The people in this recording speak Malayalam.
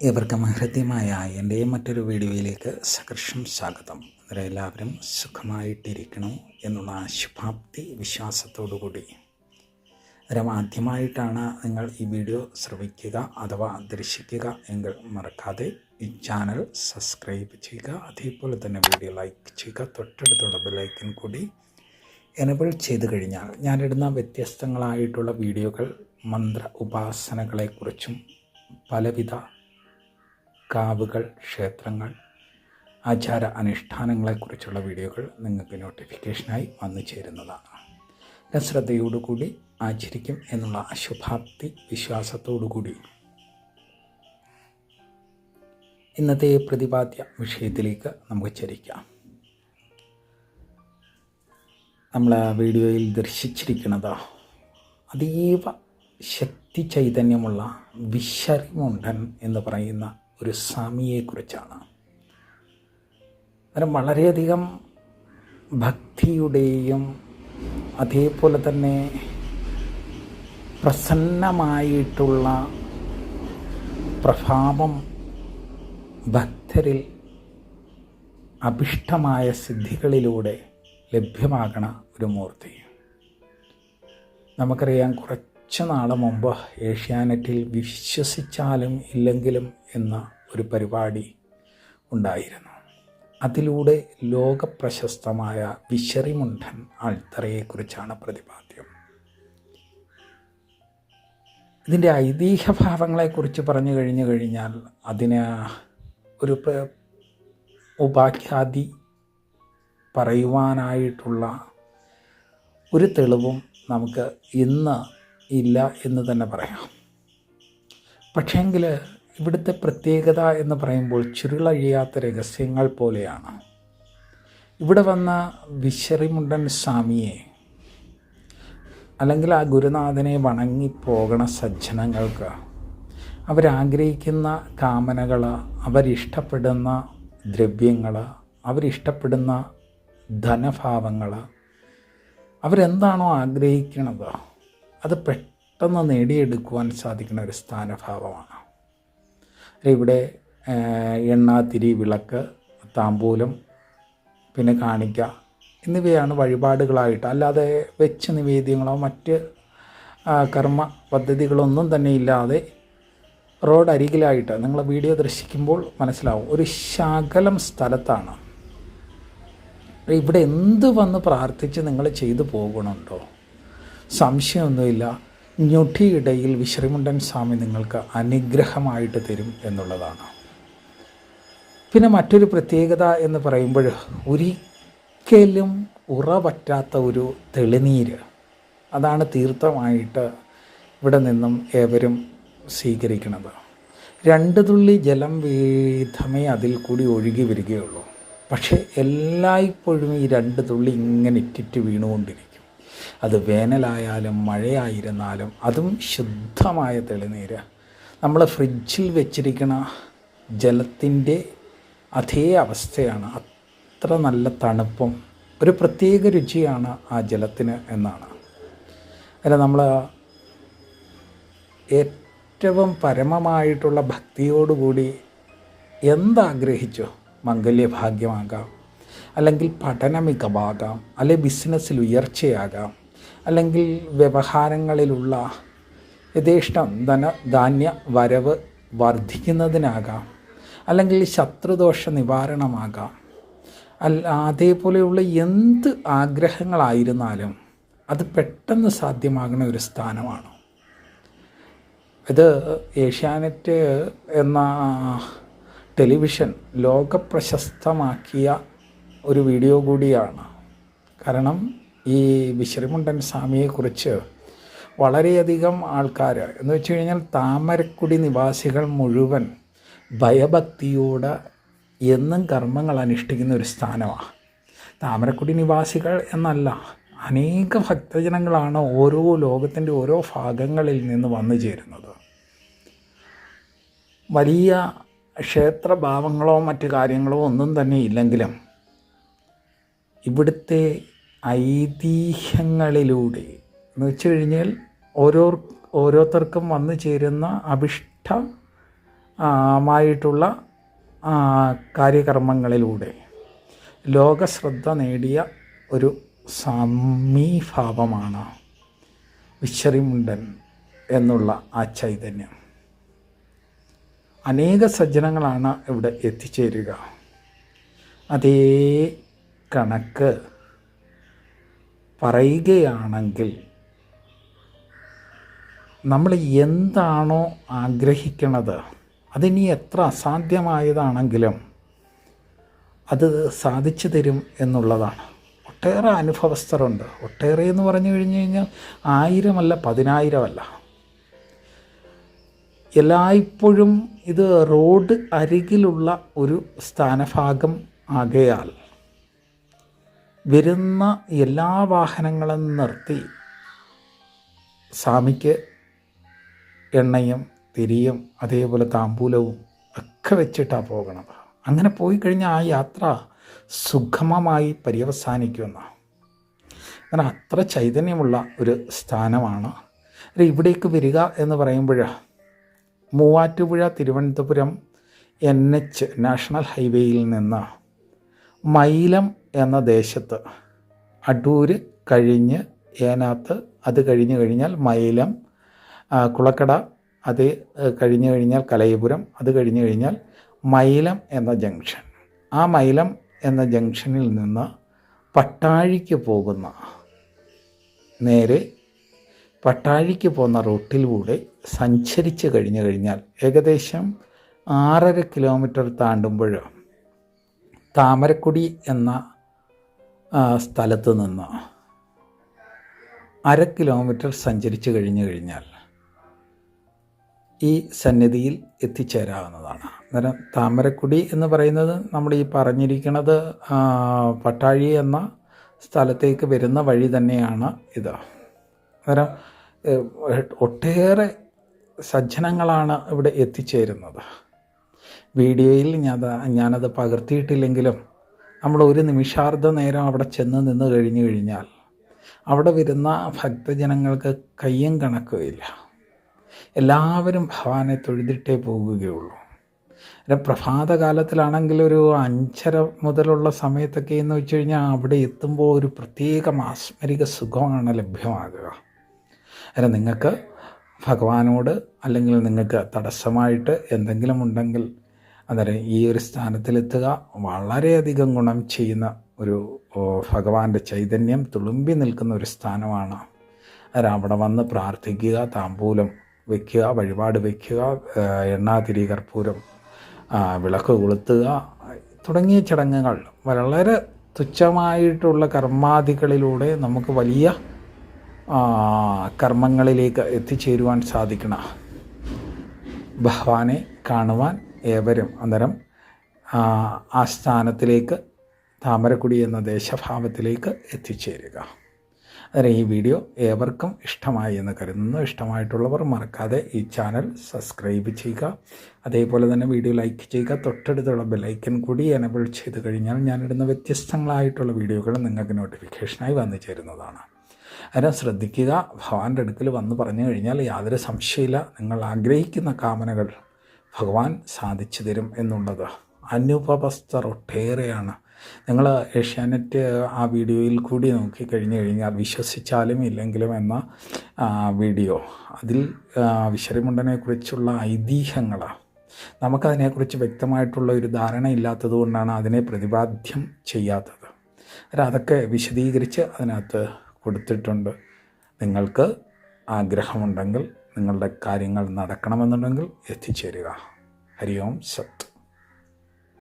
ഏവർക്കും ഹൃദ്യമായ എന്റെയും മറ്റൊരു വീഡിയോയിലേക്ക് സകർഷം സ്വാഗതം. ഇവരെ എല്ലാവരും സുഖമായിട്ടിരിക്കണം എന്നുള്ള ശുഭാപ്തി വിശ്വാസത്തോടുകൂടി. അന്നേരം ആദ്യമായിട്ടാണ് നിങ്ങൾ ഈ വീഡിയോ ശ്രവിക്കുക അഥവാ ദർശിക്കുക എങ്കിൽ മറക്കാതെ ഈ ചാനൽ സബ്സ്ക്രൈബ് ചെയ്യുക. അതേപോലെ തന്നെ വീഡിയോ ലൈക്ക് ചെയ്യുക. തൊട്ടടുത്തുള്ള ബെലൈക്കൻ കൂടി എനബിൾ ചെയ്ത് കഴിഞ്ഞാൽ ഞാനിടുന്ന വ്യത്യസ്തങ്ങളായിട്ടുള്ള വീഡിയോകൾ മന്ത്ര ഉപാസനകളെക്കുറിച്ചും പലവിധ കാവുകൾ ക്ഷേത്രങ്ങൾ ആചാര അനുഷ്ഠാനങ്ങളെക്കുറിച്ചുള്ള വീഡിയോകൾ നിങ്ങൾക്ക് നോട്ടിഫിക്കേഷനായി വന്നു ചേരുന്നതാണ്. ശ്രദ്ധയോടുകൂടി ആചരിക്കും എന്നുള്ള അശുഭാപ്തി വിശ്വാസത്തോടുകൂടി. ഇന്നത്തെ പ്രതിപാദ്യ വിഷയത്തിലേക്ക് നമുക്ക് ചരിക്കാം. നമ്മൾ വീഡിയോയിൽ ദർശിച്ചിരിക്കുന്നത് അതീവ ശക്തി ചൈതന്യമുള്ള വിശറിമുണ്ടൻ എന്ന് പറയുന്ന ഒരു സ്വാമിയെക്കുറിച്ചാണ്. അന്നേരം വളരെയധികം ഭക്തിയുടെയും അതേപോലെ തന്നെ പ്രസന്നമായിട്ടുള്ള പ്രഭാവം ഭക്തരിൽ അഭിഷ്ടമായ സിദ്ധികളിലൂടെ ലഭ്യമാകണ ഒരു മൂർത്തി. നമുക്കറിയാം കുറച്ച് നാൾ മുമ്പ് ഏഷ്യാനെറ്റിൽ വിശ്വസിച്ചാലും ഇല്ലെങ്കിലും എന്ന ഒരു പരിപാടി ഉണ്ടായിരുന്നു. അതിലൂടെ ലോകപ്രശസ്തമായ വിശറിമുണ്ടൻ ആൾത്തറയെക്കുറിച്ചാണ് പ്രതിപാദ്യം. ഇതിന്റെ ഐതിഹ്യഭാവങ്ങളെക്കുറിച്ച് പറഞ്ഞു കഴിഞ്ഞു കഴിഞ്ഞാൽ അതിന് ഒരു ഉപാഖ്യാതി പറയുവാനായിട്ടുള്ള ഒരു തെളിവും നമുക്ക് ഇന്ന് ഇല്ല എന്ന് തന്നെ പറയാം. പക്ഷേങ്കിൽ ഇവിടുത്തെ പ്രത്യേകത എന്ന് പറയുമ്പോൾ ചുരുളഴിയാത്ത രഹസ്യങ്ങൾ പോലെയാണ്. ഇവിടെ വന്ന വിശറിമുണ്ടൻ സ്വാമിയെ അല്ലെങ്കിൽ ആ ഗുരുനാഥനെ വണങ്ങി വണങ്ങിപ്പോകണ സജ്ജനങ്ങൾക്ക് അവരാഗ്രഹിക്കുന്ന കാമനകൾ അവരിഷ്ടപ്പെടുന്ന ദ്രവ്യങ്ങൾ അവരിഷ്ടപ്പെടുന്ന ധനഭാവങ്ങൾ അവരെന്താണോ ആഗ്രഹിക്കുന്നത് അത് പെട്ടെന്ന് നേടിയെടുക്കുവാൻ സാധിക്കുന്ന ഒരു സ്ഥാനഭാവമാണ്. ഇവിടെ എണ്ണ തിരി വിളക്ക് താമ്പൂലം പിന്നെ കാണിക്ക എന്നിവയാണ് വഴിപാടുകളായിട്ട്. അല്ലാതെ വെച്ച് നിവേദ്യങ്ങളോ മറ്റ് കർമ്മ പദ്ധതികളൊന്നും തന്നെ ഇല്ലാതെ റോഡ് അരികിലായിട്ട് നിങ്ങൾ വീഡിയോ ദർശിക്കുമ്പോൾ മനസ്സിലാവും. ഒരു ശകലം സ്ഥലത്താണ്. ഇവിടെ എന്ത് വന്ന് പ്രാർത്ഥിച്ച് നിങ്ങൾ ചെയ്തു പോകണുണ്ടോ? സംശയമൊന്നുമില്ല. ഞൊട്ടിയിടയിൽ വിശ്രമുണ്ടൻ സ്വാമി നിങ്ങൾക്ക് അനുഗ്രഹമായിട്ട് തരും എന്നുള്ളതാണ്. പിന്നെ മറ്റൊരു പ്രത്യേകത എന്ന് പറയുമ്പോൾ ഒരിക്കലും ഉറപറ്റാത്ത ഒരു തെളിനീര്. അതാണ് തീർത്ഥമായിട്ട് ഇവിടെ നിന്നും ഏവരും സ്വീകരിക്കുന്നത്. രണ്ട് തുള്ളി ജലം വീതമേ അതിൽ കൂടി ഒഴുകി വരികയുള്ളൂ. പക്ഷേ എല്ലായ്പ്പോഴും ഈ രണ്ട് തുള്ളി ഇങ്ങനെ ഇറ്റിറ്റ് വീണുകൊണ്ടിരിക്കും. അത് വേനലായാലും മഴയായിരുന്നാലും അതും ശുദ്ധമായ തെളിനീര്. നമ്മൾ ഫ്രിഡ്ജിൽ വെച്ചിരിക്കുന്ന ജലത്തിന്റെ അതേ അവസ്ഥയാണ്. അത്ര നല്ല തണുപ്പും ഒരു പ്രത്യേക രുചിയാണ് ആ ജലത്തിന് എന്നാണ്. അല്ല നമ്മൾ ഏറ്റവും പരമമായിട്ടുള്ള ഭക്തിയോടുകൂടി എന്താഗ്രഹിച്ചോ? മംഗല്യഭാഗ്യമാകാം. അല്ലെങ്കിൽ പഠന മികവാകാം അല്ലെങ്കിൽ ബിസിനസ്സിൽ ഉയർച്ചയാകാം അല്ലെങ്കിൽ വ്യവഹാരങ്ങളിലുള്ള യഥേഷ്ടം ധന ധാന്യ വരവ് വർദ്ധിക്കുന്നതിനാകാം അല്ലെങ്കിൽ ശത്രുദോഷ നിവാരണമാകാം. അല്ല അതേപോലെയുള്ള എന്ത് ആഗ്രഹങ്ങളായിരുന്നാലും അത് പെട്ടെന്ന് സാധ്യമാകുന്ന ഒരു സ്ഥാനമാണ്. ഇത് ഏഷ്യാനെറ്റ് എന്ന ടെലിവിഷൻ ലോകപ്രശസ്തമാക്കിയ ഒരു വീഡിയോ കൂടിയാണ്. കാരണം ഈ വിശ്രമുണ്ടൻ സ്വാമിയെക്കുറിച്ച് വളരെയധികം ആൾക്കാർ എന്ന് വെച്ച് കഴിഞ്ഞാൽ താമരക്കുടി നിവാസികൾ മുഴുവൻ ഭയഭക്തിയോടെ എന്നും കർമ്മങ്ങൾ അനുഷ്ഠിക്കുന്ന ഒരു സ്ഥാനമാണ്. താമരക്കുടി നിവാസികൾ എന്നല്ല അനേക ഭക്തജനങ്ങളാണ് ഓരോ ലോകത്തിന്റെ ഓരോ ഭാഗങ്ങളിൽ നിന്ന് വന്നു ചേരുന്നത്. വലിയ ക്ഷേത്രഭാവങ്ങളോ മറ്റു കാര്യങ്ങളോ ഒന്നും തന്നെ ഇല്ലെങ്കിലും ഇവിടുത്തെ ഐതിഹ്യങ്ങളിലൂടെ എന്ന് വെച്ച് കഴിഞ്ഞാൽ ഓരോ ഓരോരുത്തർക്കും വന്നു ചേരുന്ന അഭിഷ്ടമായിട്ടുള്ള കാര്യകർമ്മങ്ങളിലൂടെ ലോകശ്രദ്ധ നേടിയ ഒരു സമീഭാവമാണ് വിശ്വറിമുണ്ടൻ എന്നുള്ള ആ ചൈതന്യം. അനേക സജ്ജനങ്ങളാണ് ഇവിടെ എത്തിച്ചേരുക. അതേ കണക്ക് പറയുകയാണെങ്കിൽ നമ്മൾ എന്താണോ ആഗ്രഹിക്കണത് അതിനി എത്ര അസാധ്യമായതാണെങ്കിലും അത് സാധിച്ചു തരും എന്നുള്ളതാണ്. ഒട്ടേറെ അനുഭവസ്ഥരുണ്ട്. ഒട്ടേറെ എന്ന് പറഞ്ഞു കഴിഞ്ഞു കഴിഞ്ഞാൽ ആയിരമല്ല പതിനായിരമല്ല. എല്ലായ്പ്പോഴും ഇത് റോഡ് അരികിലുള്ള ഒരു സ്ഥാനഭാഗം ആകയാൽ വരുന്ന എല്ലാ വാഹനങ്ങളും നിർത്തി സ്വാമിക്ക് എണ്ണയും തിരിയും അതേപോലെ താമ്പൂലവും ഒക്കെ വെച്ചിട്ടാണ് പോകണത്. അങ്ങനെ പോയി കഴിഞ്ഞാൽ ആ യാത്ര സുഗമമായി പര്യവസാനിക്കുമെന്നാണ് അങ്ങനെ അത്ര ചൈതന്യമുള്ള ഒരു സ്ഥാനമാണ്. ഇവിടേക്ക് വരിക എന്ന് പറയുമ്പോൾ Muvattupuzha Thiruvananthapuram N H national ഹൈവേയിൽ നിന്ന് മൈലം എന്ന ദേശത്ത്. അടൂര് കഴിഞ്ഞ് ഏനാത്ത് അത് കഴിഞ്ഞ് കഴിഞ്ഞാൽ മൈലം കുളക്കട അത് കഴിഞ്ഞ് കഴിഞ്ഞാൽ കലയപുരം അത് കഴിഞ്ഞ് കഴിഞ്ഞാൽ മൈലം എന്ന ജംഗ്ഷൻ. ആ മൈലം എന്ന ജംഗ്ഷനിൽ നിന്ന് പട്ടാഴിക്ക് പോകുന്ന നേരെ പട്ടാഴിക്ക് പോകുന്ന റൂട്ടിലൂടെ സഞ്ചരിച്ച് കഴിഞ്ഞ് കഴിഞ്ഞാൽ ഏകദേശം ആറര കിലോമീറ്റർ താണ്ടുമ്പോൾ താമരക്കുടി എന്ന സ്ഥലത്ത് നിന്ന് അര കിലോമീറ്റർ സഞ്ചരിച്ചു കഴിഞ്ഞു കഴിഞ്ഞാൽ ഈ സന്നിധിയിൽ എത്തിച്ചേരാവുന്നതാണ്. അന്നേരം താമരക്കുടി എന്ന് പറയുന്നത് നമ്മൾ ഈ പറഞ്ഞിരിക്കുന്നത് പട്ടാഴി എന്ന സ്ഥലത്തേക്ക് വരുന്ന വഴി തന്നെയാണ് ഇത്. അന്നേരം ഒട്ടേറെ സജ്ജനങ്ങളാണ് ഇവിടെ എത്തിച്ചേരുന്നത്. വീഡിയോയിൽ ഞാൻ ഞാനത് പകർത്തിയിട്ടില്ലെങ്കിലും നമ്മൾ ഒരു നിമിഷാർദ്ധ നേരം അവിടെ ചെന്ന് നിന്ന് കഴിഞ്ഞു കഴിഞ്ഞാൽ അവിടെ വരുന്ന ഭക്തജനങ്ങൾക്ക് കയ്യും കണക്കുമില്ല. എല്ലാവരും ഭവാനെ തൊഴുതിട്ടേ പോവുകയുള്ളൂ. പിന്നെ പ്രഭാതകാലത്തിലാണെങ്കിൽ ഒരു അഞ്ചര മുതലുള്ള സമയത്തൊക്കെ എന്ന് വെച്ച് കഴിഞ്ഞാൽ അവിടെ എത്തുമ്പോൾ ഒരു പ്രത്യേക മാസ്മരിക സുഖമാണ് ലഭ്യമാകുക. അല്ല നിങ്ങൾക്ക് ഭഗവാനോട് അല്ലെങ്കിൽ നിങ്ങൾക്ക് തടസ്സമായിട്ട് എന്തെങ്കിലും ഉണ്ടെങ്കിൽ അന്നേരം ഈ ഒരു സ്ഥാനത്തിലെത്തുക വളരെയധികം ഗുണം ചെയ്യുന്ന ഒരു ഭഗവാന്റെ ചൈതന്യം തുളുമ്പി നിൽക്കുന്ന ഒരു സ്ഥാനമാണ്. അന്നേരം അവിടെ വന്ന് പ്രാർത്ഥിക്കുക താമ്പൂലം വയ്ക്കുക വഴിപാട് വയ്ക്കുക എണ്ണാതിരി കർപ്പൂരം വിളക്ക് കൊളുത്തുക തുടങ്ങിയ ചടങ്ങുകൾ. വളരെ തുച്ഛമായിട്ടുള്ള കർമാദികളിലൂടെ നമുക്ക് വലിയ കർമ്മങ്ങളിലേക്ക് എത്തിച്ചേരുവാൻ സാധിക്കണം. ഭഗവാനെ കാണുവാൻ ഏവരും അന്നേരം ആ, സ്ഥാനത്തിലേക്ക് താമരക്കുടി എന്ന ദേശഭാവത്തിലേക്ക് എത്തിച്ചേരുക. അന്നേരം ഈ വീഡിയോ ഏവർക്കും ഇഷ്ടമായി എന്ന് കരുതുന്നു. ഇഷ്ടമായിട്ടുള്ളവർ മറക്കാതെ ഈ ചാനൽ സബ്സ്ക്രൈബ് ചെയ്യുക. അതേപോലെ തന്നെ വീഡിയോ ലൈക്ക് ചെയ്യുക. തൊട്ടടുത്തുള്ള ബെലൈക്കൻ കൂടി എനബിൾ ചെയ്ത് കഴിഞ്ഞാൽ ഞാനിടുന്ന വ്യത്യസ്തങ്ങളായിട്ടുള്ള വീഡിയോകൾ നിങ്ങൾക്ക് നോട്ടിഫിക്കേഷനായി വന്നു ചേരുന്നതാണ്. അതിനെ ശ്രദ്ധിക്കുക. ഭഗവാന്റെ അടുക്കൽ വന്ന് പറഞ്ഞു കഴിഞ്ഞാൽ യാതൊരു സംശയമില്ല നിങ്ങൾ ആഗ്രഹിക്കുന്ന കാമനകൾ ഭഗവാൻ സാധിച്ചു തരും എന്നുള്ളത്. അനുപവസ്ഥർ ഒട്ടേറെയാണ്. നിങ്ങൾ ഏഷ്യാനെറ്റ് ആ വീഡിയോയിൽ കൂടി നോക്കി കഴിഞ്ഞു കഴിഞ്ഞാൽ വിശ്വസിച്ചാലും ഇല്ലെങ്കിലും എന്ന വീഡിയോ. അതിൽ വിശ്വരിമുണ്ടനെ കുറിച്ചുള്ള ഐതിഹ്യങ്ങൾ. നമുക്കതിനെക്കുറിച്ച് വ്യക്തമായിട്ടുള്ള ഒരു ധാരണ ഇല്ലാത്തത് കൊണ്ടാണ് അതിനെ പ്രതിപാദ്യം ചെയ്യാത്തത്. അതൊക്കെ വിശദീകരിച്ച് അതിനകത്ത് കൊടുത്തിട്ടുണ്ട്. നിങ്ങൾക്ക് ആഗ്രഹമുണ്ടെങ്കിൽ നിങ്ങളുടെ കാര്യങ്ങൾ നടക്കണമെന്നുണ്ടെങ്കിൽ എത്തിച്ചേരുക. ഹരി ഓം സത്ത്